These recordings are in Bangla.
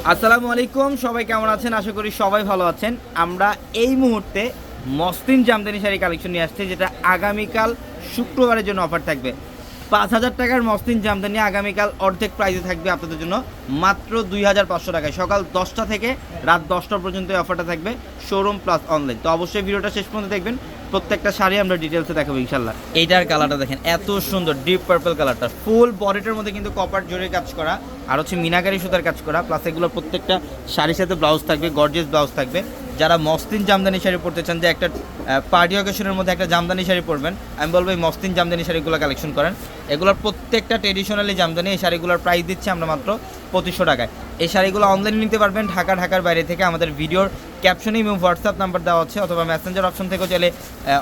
আসসালামু আলাইকুম, সবাই কেমন আছেন? আশা করি সবাই ভালো আছেন। আমরা এই মুহূর্তে মসলিন জামদানি শাড়ি কালেকশন নিয়ে আসছি, যেটা আগামীকাল শুক্রবারের জন্য অফার থাকবে। পাঁচ হাজার টাকার মসলিন জামদানি আগামীকাল অর্ধেক প্রাইসে থাকবে আপনাদের জন্য মাত্র দুই হাজার পাঁচশো টাকায়। সকাল দশটা থেকে রাত দশটা পর্যন্ত এই অফারটা থাকবে শোরুম প্লাস অনলাইন তো অবশ্যই ভিডিওটা শেষ পর্যন্ত দেখবেন। প্রত্যেকটা শাড়ি আমরা ডিটেলসে দেখাবো ইনশাল্লাহ এইটার কালারটা দেখেন, এত সুন্দর ডিপ পার্পল কালারটা ফুল বডিটার মধ্যে কিন্তু কপার জোরে কাজ করা, আর হচ্ছে মিনাকারি সুতার কাজ করা প্লাস এগুলো প্রত্যেকটা শাড়ির সাথে ব্লাউজ থাকবে গর্জিয়াস ব্লাউজ থাকবে। যারা মসলিন জামদানি শাড়ি পরতে চান, যে একটা পার্টি অকেশনের মধ্যে একটা জামদানি শাড়ি পরবেন, আমি বলব এই মসলিন জামদানি শাড়িগুলো কালেকশন করেন। এগুলোর প্রত্যেকটা ট্রেডিশনালি জামদানি এই শাড়িগুলোর প্রাইস দিচ্ছি আমরা মাত্র পঁচিশশো টাকায়। এই শাড়িগুলো অনলাইনে নিতে পারবেন, ঢাকা, ঢাকার বাইরে থেকে আমাদের ভিডিওর ক্যাপশনে এবং হোয়াটসঅ্যাপ নাম্বার দেওয়া হচ্ছে অথবা মেসেঞ্জার অপশন থেকেও চাইলে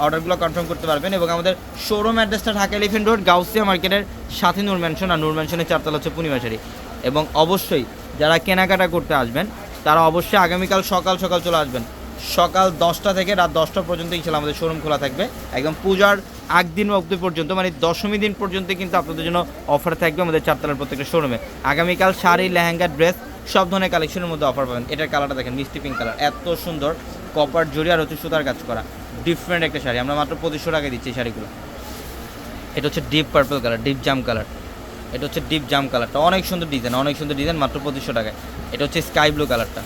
অর্ডারগুলো কনফার্ম করতে পারবেন এবং আমাদের শোরুম অ্যাড্রেসটা ঢাকা এলিফেন্ট রোড গাউসিয়া মার্কেটের সাথে নূর ম্যানশন আর নূর ম্যানশনের চারতলা হচ্ছে পূর্ণিমা শাড়ি। এবং অবশ্যই যারা কেনাকাটা করতে আসবেন তারা অবশ্যই আগামীকাল সকাল সকাল চলে আসবেন। সকাল দশটা থেকে রাত দশটা পর্যন্ত ইনশাল্লাহ আমাদের শোরুম খোলা থাকবে। একদম পূজার আগ দিন অবধি পর্যন্ত মানে দশমী দিন পর্যন্ত কিন্তু আপনাদের জন্য অফার থাকবে আমাদের চারতলার প্রত্যেকটা শোরুমে আগামীকাল শাড়ি, লেহেঙ্গা ড্রেস সব ধরনের কালেকশনের মধ্যে অফার পাবেন। এটার কালারটা দেখেন, মিষ্টি পিঙ্ক কালার এত সুন্দর কপার জড়ি আর হচ্ছে সুতার কাজ করা। ডিফারেন্ট একটা শাড়ি। আমরা মাত্র পঁচিশশো টাকায় দিচ্ছি শাড়িগুলো। এটা হচ্ছে ডিপ পার্পল কালার ডিপ জাম কালার এটা হচ্ছে ডিপ জাম কালারটা অনেক সুন্দর ডিজাইন অনেক সুন্দর ডিজাইন মাত্র পঁচিশশো টাকায়। এটা হচ্ছে স্কাই ব্লু কালারটা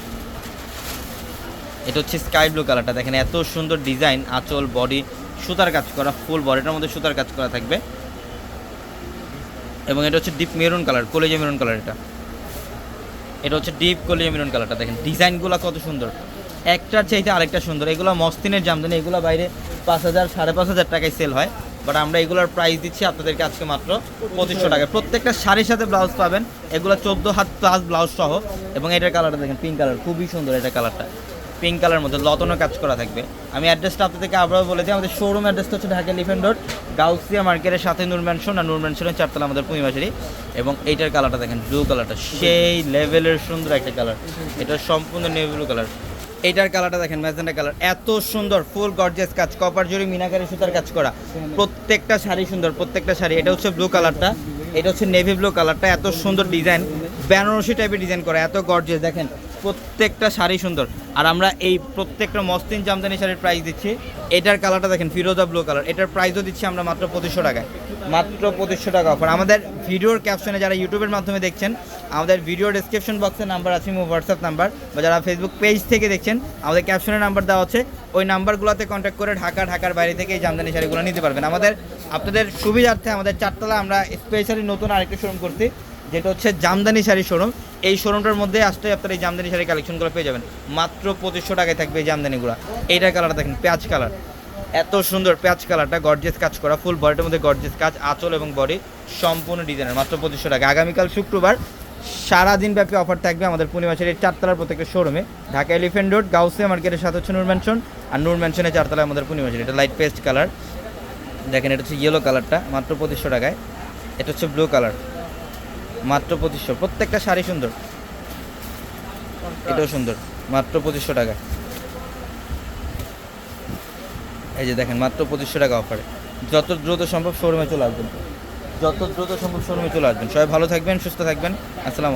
এটা হচ্ছে স্কাই ব্লু কালারটা দেখেন এত সুন্দর ডিজাইন আঁচল বডি সুতার কাজ করা ফুল বডিটার মধ্যে সুতার কাজ করা থাকবে। এবং এটা হচ্ছে ডিপ মেরুন কালার কলেজে মেরুন কালার এটা এটা হচ্ছে ডিপ কলিয়া মেরুন কালারটা দেখেন ডিজাইনগুলো কত সুন্দর। একটার চাইতে আরেকটা সুন্দর। এগুলো মস্তিনের জামদানি, এগুলো বাইরে পাঁচ হাজার, সাড়ে পাঁচ হাজার টাকায় সেল হয়। বাট আমরা এগুলোর প্রাইস দিচ্ছি আপনাদেরকে আজকে মাত্র পঁচিশশো টাকা প্রত্যেকটা শাড়ির সাথে ব্লাউজ পাবেন। এগুলো চোদ্দ হাত প্লাস ব্লাউজ সহ। এবং এটার কালারটা দেখেন পিঙ্ক কালার খুবই সুন্দর এটা কালারটা পিঙ্ক কালার মধ্যে লতনো কাজ করা থাকবে। আমি অ্যাড্রেসটা আপনাদেরকে আবারও বলে দিই, আমাদের শোরুম অ্যাড্রেসটা হচ্ছে ঢাকা লিফেন্ট রোড গাউসিয়া মার্কেটের সাথে নূর ম্যানশন আর নূর ম্যানশনের চারতলা আমাদের পূর্ণিমাশারি এবং এইটার কালারটা দেখেন ব্লু কালারটা সেই লেভেলের সুন্দর একটা কালার এটা সম্পূর্ণ নেভি ব্লু কালার এইটার কালারটা দেখেন, ম্যাজেন্টা কালার। এত সুন্দর ফুল গর্জিয়াস কাজ। কপার জুড়ি মিনাকারি সুতার কাজ করা। প্রত্যেকটা শাড়ি সুন্দর, প্রত্যেকটা শাড়ি। এটা হচ্ছে ব্লু কালারটা এটা হচ্ছে নেভি ব্লু কালারটা এত সুন্দর ডিজাইন বেনারসি টাইপের ডিজাইন করা। এত গর্জিয়াস দেখেন। প্রত্যেকটা শাড়ি সুন্দর। আর আমরা এই প্রত্যেকটা মস্তিন জামদানি শাড়ির প্রাইস দিচ্ছি। এটার কালারটা দেখেন, ফিরোজা ব্লু কালার এটার প্রাইসও দিচ্ছি আমরা মাত্র পঁচিশশো টাকায়। মাত্র পঁচিশশো টাকা অফার আমাদের ভিডিওর ক্যাপশনে যারা ইউটিউবের মাধ্যমে দেখছেন আমাদের ভিডিও ডিসক্রিপশন বক্সে নাম্বার আছে হোয়াটসঅ্যাপ নাম্বার বা যারা ফেসবুক পেজ থেকে দেখছেন, আমাদের ক্যাপশনের নাম্বার দেওয়া আছে। ওই নাম্বারগুলোতে কন্ট্যাক্ট করে ঢাকা, ঢাকার বাইরে থেকে এই জামদানি শাড়িগুলো নিতে পারবেন। আমাদের, আপনাদের সুবিধার্থে আমাদের চারতলা আমরা স্পেশালি নতুন আরেকটা শোরুম করছি, যেটা হচ্ছে জামদানি শাড়ি শোরুম এই শোরুমটার মধ্যে আসলে আপনারা এই জামদানি শাড়ি কালেকশনগুলো পেয়ে যাবেন। মাত্র পঁচিশশো টাকায় থাকবে এই জামদানিগুলো। এইটার কালারটা দেখেন, পেঁয়াজ কালার এত সুন্দর পেঁয়াজ কালারটা গর্জেস কাজ করা ফুল বডিটার মধ্যে গর্জেস কাজ, আঁচল এবং বডি সম্পূর্ণ ডিজাইনের মাত্র পঁচিশশো টাকা। আগামীকাল শুক্রবার সারাদিন ব্যাপী অফার থাকবে আমাদের পূর্ণিমাসের এই চারতলার প্রত্যেকটা শোরুমে ঢাকা এলিফেন্ট রোড গাউসিয়া মার্কেটের সাথে হচ্ছে নূর ম্যানশন আর নূর ম্যানশনের চারতলায় আমাদের পূর্ণিমাসের এটা লাইট পেস্ট কালার দেখেন, এটা হচ্ছে ইয়েলো কালারটা মাত্র পঁচিশশো টাকায়। এটা হচ্ছে ব্লু কালার মাত্র পঁচিশশো। প্রত্যেকটা শাড়ি সুন্দর। এটাও সুন্দর। মাত্র পঁচিশশো টাকা এই যে দেখেন, মাত্র পঁচিশশো টাকা অফারে যত দ্রুত সম্ভব শোরুমে চলে আসবেন। যত দ্রুত সম্ভব শোরুমে চলে আসবেন। সবাই ভালো থাকবেন সুস্থ থাকবেন। আসসালাম